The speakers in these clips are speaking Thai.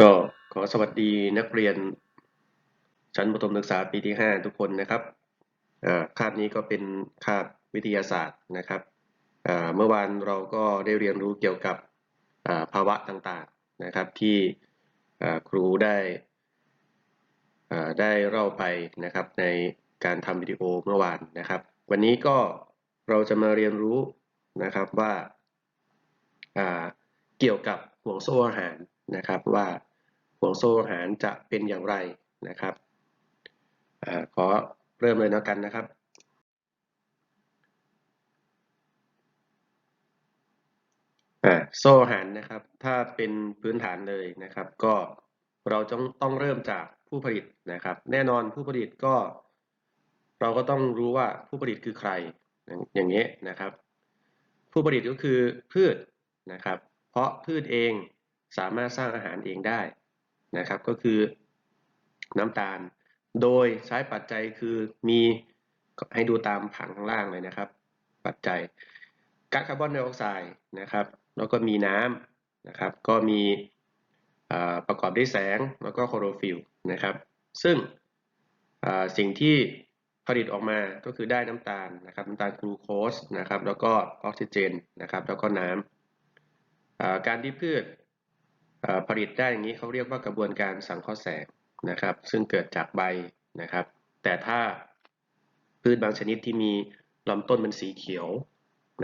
ก็ขอสวัสดีนักเรียน ชั้นประถมศึกษาปีที่ 5 ทุกคนนะครับคาบนี้ก็เป็นคาบวิทยาศาสตร์นะครับเมื่อวานเราก็ได้เรียนรู้เกี่ยวกับภาวะต่างๆนะครับที่ครูได้ได้เล่าไปนะครับในการทำวิดีโอเมื่อวานนะครับ วันนี้ก็เราจะมาเรียนรู้นะครับว่าเกี่ยวกับห่วงโซ่อาหารนะครับว่า ห่วงโซ่อาหารจะเป็นอย่างไรนะครับอขอเริ่มเลยแล้วกันนะครับ โซ่อาหารนะครับ ถ้าเป็นพื้นฐานเลยนะครับ ก็เราต้องต้องเริ่มจากผู้ผลิตนะครับ แน่นอนผู้ผลิตก็ เราก็ต้องรู้ว่าผู้ผลิตคือใครอย่างอย่างนี้นะครับ ผู้ผลิตก็คือพืชนะครับ เพราะพืชเองสามารถสร้างอาหารเองได้ นะครับ ก็คือน้ำตาล โดยใช้ปัจจัยคือมีให้ดูตามผังข้างล่างเลยนะครับ ปัจจัยก๊าซคาร์บอนไดออกไซด์นะครับ แล้วก็มีน้ำนะครับ ก็มีประกอบด้วยแสงแล้วก็โคลอโรฟิลนะครับ ซึ่งสิ่งที่ผลิตออกมาก็คือได้น้ำตาลนะครับน้ำตาลกลูโคสนะครับ แล้วก็ออกซิเจนนะครับ แล้วก็น้ำอ่าการที่พืช ผลิตได้อย่างนี้เขาเรียกว่ากระบวนการสังเคราะห์แสงนะครับ ซึ่งเกิดจากใบนะครับ แต่ถ้าพืชบางชนิดที่มีลำต้นเป็นสีเขียว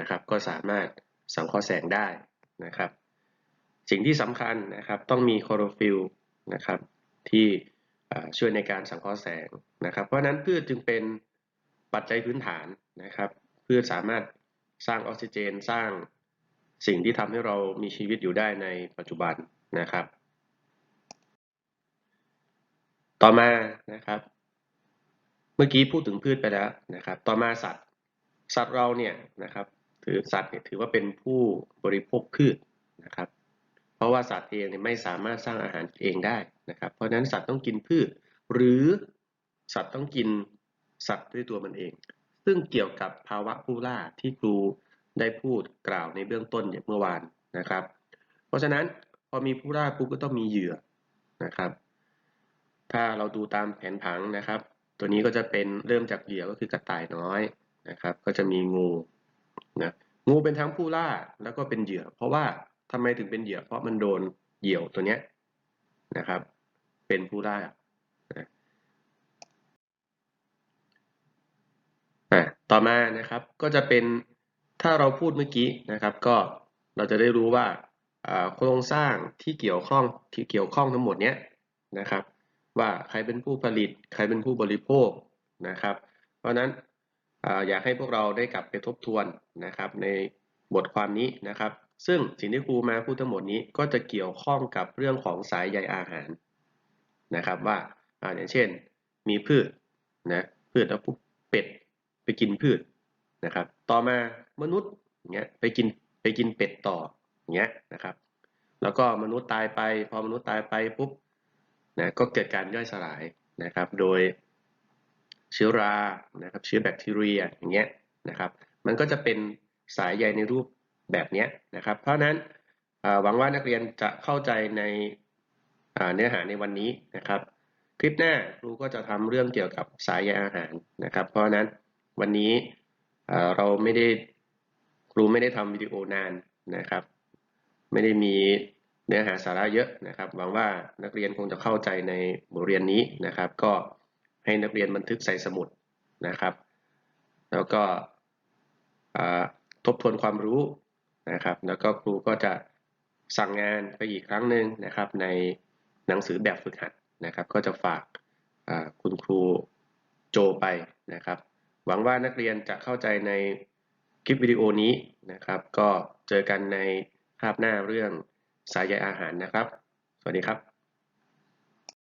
นะครับ ก็สามารถสังเคราะห์แสงได้นะครับ สิ่งที่สำคัญนะครับต้องมีโคลอโรฟิลล์นะครับที่ช่วยในการสังเคราะห์แสงนะครับ เพราะฉะนั้นพืชจึงเป็นปัจจัยพื้นฐานนะครับ พืชสามารถสร้างออกซิเจนสร้างสิ่งที่ทำให้เรามีชีวิตอยู่ได้ในปัจจุบัน นะครับ ต่อมานะครับ เมื่อกี้พูดถึงพืชไปแล้วนะครับ ต่อมาสัตว์ สัตว์เราเนี่ยนะครับถือสัตว์เนี่ยถือว่าเป็นผู้บริโภคพืชนะครับ เพราะว่าสัตว์เองเนี่ยไม่สามารถสร้างอาหารเองได้นะครับ เพราะฉะนั้นสัตว์ต้องกินพืช หรือสัตว์ต้องกินสัตว์ด้วยตัวมันเอง ซึ่งเกี่ยวกับภาวะผู้ล่าที่ครูได้พูดกล่าวในเบื้องต้นเมื่อวานนะครับ เพราะฉะนั้น พอมีผู้ล่าปุ๊บก็ต้องมีเหยื่อนะครับ ถ้าเราดูตามแผนผังนะครับ ตัวนี้ก็จะเป็นเริ่มจากเหยื่อก็คือกระต่ายน้อยนะครับ ก็จะมีงูนะงูเป็นทั้งผู้ล่าแล้วก็เป็นเหยื่อ เพราะว่าทำไมถึงเป็นเหยื่อ เพราะมันโดนเหยี่ยวตัวเนี้ยนะครับ เป็นผู้ล่านะต่อมานะครับก็จะเป็นถ้าเราพูดเมื่อกี้นะครับ ก็เราจะได้รู้ว่า โครงสร้างที่เกี่ยวข้องที่เกี่ยวข้องทั้งหมดเนี้ยนะครับ ว่าใครเป็นผู้ผลิต ใครเป็นผู้บริโภคนะครับ เพราะฉะนั้นออยากให้พวกเราได้กลับไปทบทวนนะครับ ในบทความนี้นะครับ ซึ่งสิ่งที่ครูมาพูดทั้งหมดนี้ก็จะเกี่ยวข้องกับเรื่องของสายใยอาหารนะครับว่าออย่างเช่น มีพืชนะพืชแล้วปุ๊บเป็ดไปกินพืชนะครับ ต่อมามนุษย์อย่างเงี้ยไปกินไปกินเป็ดต่อ เงี้ยนะครับ แล้วก็มนุษย์ตายไป พอมนุษย์ตายไปปุ๊บนะก็เกิดการย่อยสลายนะครับ โดยเชื้อรานะครับ เชื้อแบคทีเรียอย่างเงี้ยนะครับ มันก็จะเป็นสายใยในรูปแบบเนี้ยนะครับ เพราะฉะนั้นหวังว่านักเรียนจะเข้าใจในเนื้อหาในวันนี้นะครับ คลิปหน้าครูก็จะทำเรื่องเกี่ยวกับสายใยอาหารนะครับ เพราะนั้นวันนี้เราไม่ได้ครูไม่ได้ทำวิดีโอนานนะครับ ไม่ได้มีเนื้อหาสาระเยอะนะครับหวังว่านักเรียนคงจะเข้าใจในบทเรียนนี้นะครับ ก็ให้นักเรียนบันทึกใส่สมุดนะครับ แล้วก็ทบทวนความรู้นะครับ แล้วก็ครูก็จะสั่งงานไปอีกครั้งหนึ่งนะครับ ในหนังสือแบบฝึกหัดนะครับ ก็จะฝากคุณครูโจไปนะครับ หวังว่านักเรียนจะเข้าใจในคลิปวิดีโอนี้นะครับ ก็เจอกันใน ภาพหน้าเรื่องสายใยอาหารนะครับ สวัสดีครับ